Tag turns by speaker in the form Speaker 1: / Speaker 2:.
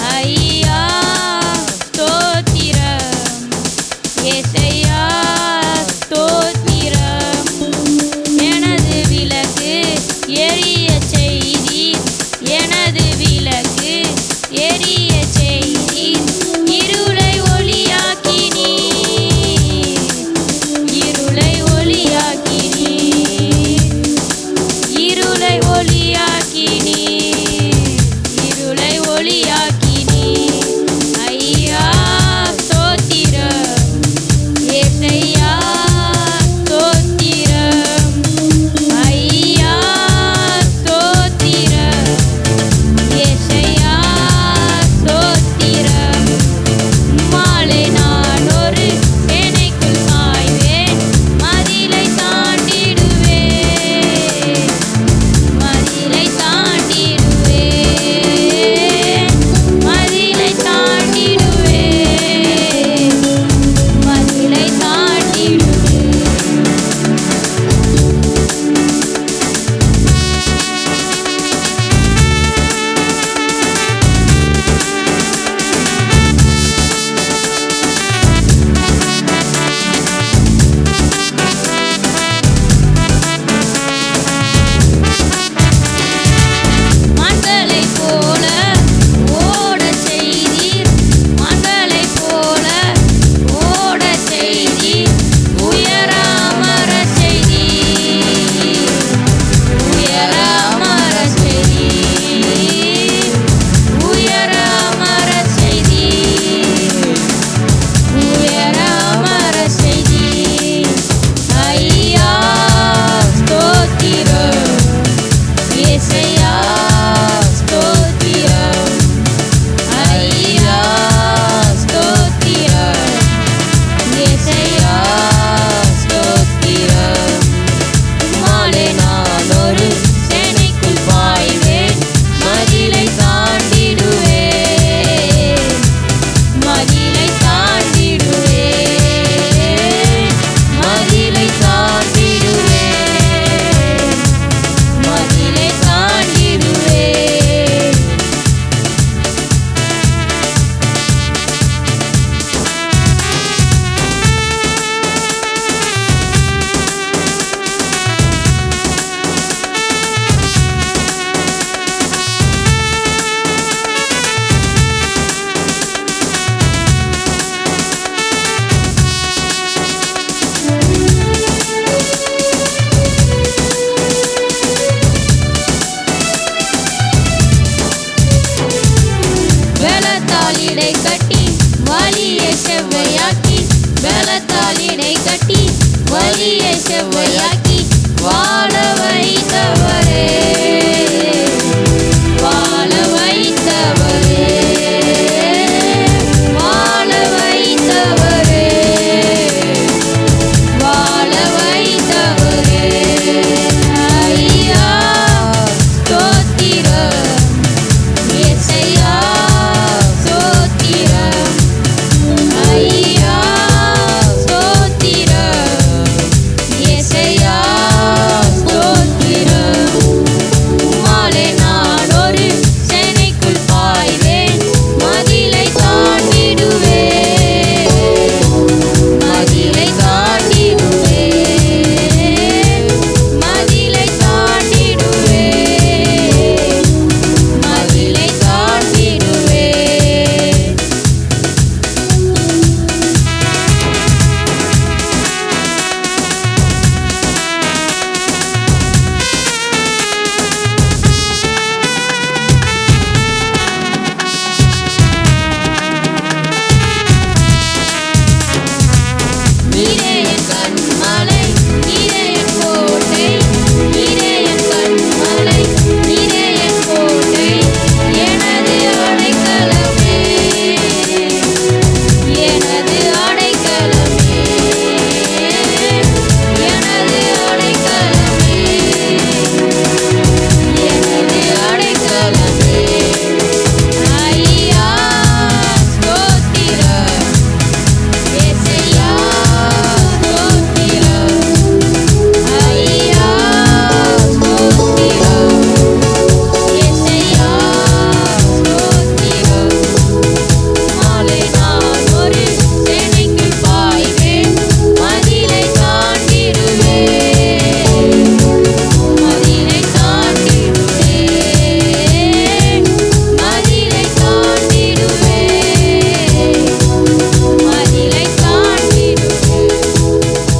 Speaker 1: Ahí. பலத்தாலிடை கட்டி வலிய செவ்வையாக்கி பலத்தாலிடை கட்டி வலிய செவ்வையாக்கி வா